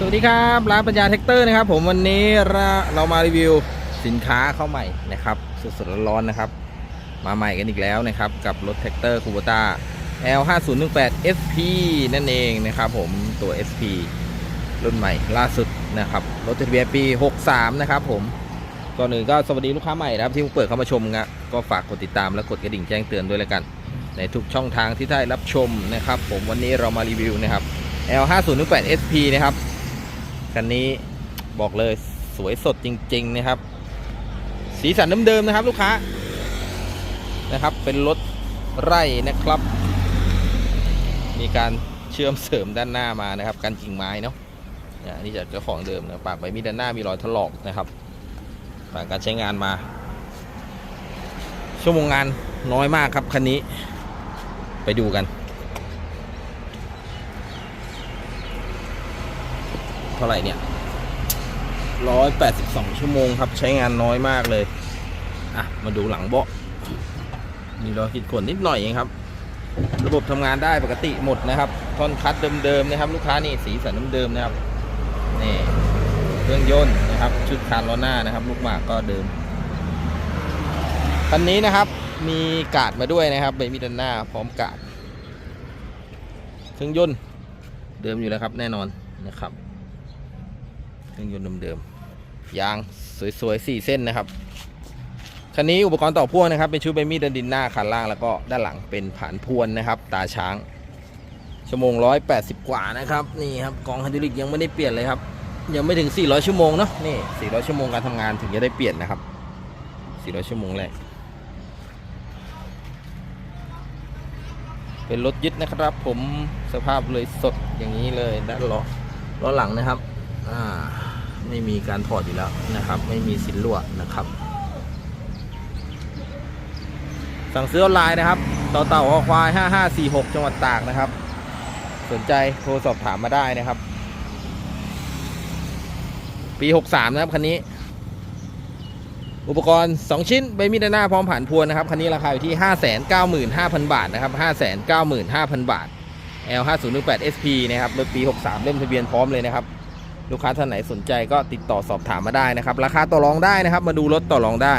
สวัสดีครับร้านปัญญาแท็กเตอร์นะครับ ผมวันนี้เราเรามารีวิวสินค้าเข้าใหม่นะครับสดๆร้อนๆนะครับ มาใหม่กันอีกแล้วนะครับ กับรถแท็กเตอร์คูโบต้า L 5 0 1 8 SP นั่นเองนะครับผมตัว SP รุ่นใหม่ล่าสุดนะครับรถทะเบียนปี 63 นะครับผมก่อนอื่นก็สวัสดีลูกค้าใหม่นะครับที่เพิ่งเปิดเข้ามาชมนะก็ฝากกดติดตามและกดกระดิ่งแจ้งเตือนด้วยแล้วกัน ในทุกช่องทางที่ได้รับชมนะครับ ผมวันนี้เรามารีวิวนะครับ L 5 0 1 8 SP นะครับ คันนี้บอกเลยสวยสดจริง ๆ นะครับ สีสันเดิมๆนะครับ ลูกค้านะครับ เป็นรถไร่นะครับ มีการเชื่อมเสริมด้านหน้ามานะครับกันกิ่งไม้เนาะนี่ยอันนี่จากเจ้าของเดิมนะปากใบมีดด้านหน้ามีรอยถลอกนะครับผ่านการใช้งานมา ชั่วโมงงานน้อยมากครับคันนี้ ไปดูกัน เท่าไหร่เนี่ยร้อยแปดสิบสองชั่วโมงครับใช้งานน้อยมากเลย อะ มาดูหลังเบาะมีรอยขีดข่วนนิดหน่อยเองครับ ระบบทำงานได้ปกติหมดนะครับท่อนคัดเดิมๆนะครับ ลูกค้านี่สีสันเดิมๆนะครับนี่เครื่องยนต์นะครับ ชุดคานล้อหน้านะครับ ลูกหมากก็เดิมคันนี้นะครับ มีกาดมาด้วยนะครับใบมีด้านหน้าพร้อมกาด เครื่องยนต์เดิมอยู่แล้วครับ แน่นอนนะครับ รื่องยนต์เดิมๆยางสวยๆ4เส้นนะครับคันนี้อุปกรณ์ต่อพ่วงนะครับเป็นชุดใบมีดดินดินหน้าคันล่างแล้วก็ด้านหลังเป็นผานพวนนะครับ ตาช้าง ชั่วโมง180กว่านะครับนี่ครับกองไฮดรอลิกยังไม่ได้เปลี่ยนเลยครับยังไม่ถึง 400 ชั่วโมงเนาะนี่ 400 ชั่วโมงการทำงานถึงจะได้เปลี่ยนนะครับ 400 ชั่วโมงแรก เป็นรถยึดนะครับ ผมสภาพเลยสดอย่างนี้เลยด้านล้อล้อหลังนะครับ อ่า ไม่มีการถอดอยู่แล้วนะครับ ไม่มีสินลวนะครับ สั่งซื้อออนไลน์นะครับต่อเต่าคอควาย5546 จังหวัดตากนะครับ สนใจโทรสอบถามมาได้นะครับ ปี 63 นะครับคันนี้ อุปกรณ์ 2 ชิ้นใบมีดด้าหน้าพร้อมผ่านพวนนะครับคันนี้ราคาอยู่ที่ 595,000 บาทนะครับ 595,000 บาท L 5 0 1 8 SP นะครับรถปี 63 เล่มทะเบียนพร้อมเลยนะครับ ลูกค้าท่านไหนสนใจก็ติดต่อสอบถามมาได้นะครับ ราคาต่อรองได้นะครับ มาดูรถต่อรองได้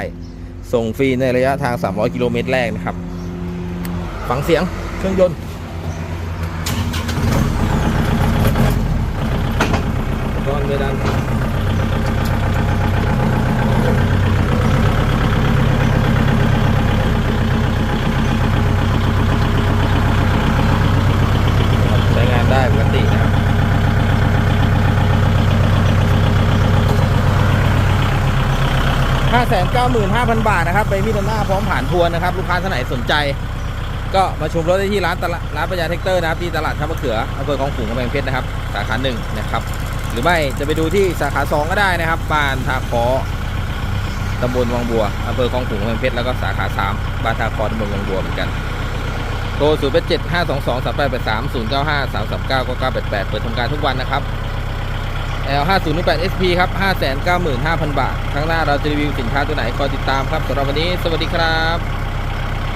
ส่งฟรีในระยะทาง 300 กิโลเมตรแรกนะครับ ฟังเสียงเครื่องยนต์ก้อนเมดันใช้งานได้ปกตินะครับ 595,000 บาทนะครับใบมีดด้านหน้าพร้อมผ่านทัวนนะครับ ลูกค้าท่านไหนสนใจ ก็มาชมรถได้ที่ร้านตลาดร้านปัญญาแท็กเตอร์นะครับที่ตลาดท่ามะเขืออำเภอคลองขุงกำแพงเพชรนะครับ สาขาหนึ่งนะครับ หรือไม่จะไปดูที่สาขาสองก็ได้นะครับบ้านทาคอตำบลวังบัวอำเภอคลองขุงกำแพงเพชรแล้วก็สาขาสามบ้านทาคอตำบลวังบัวเหมือนกันโทร 0 8 7 5 2 2 3 8 8 3 0 9 5 3 3 9 9 9 8 8 เปิดทำการทุกวันนะครับ L 5 0 8 SP ครับ 595,000 บาท ครั้งหน้าเราจะรีวิวสินค้าตัวไหนคอยติดตามครับสำหรับวันนี้ สวัสดีครับ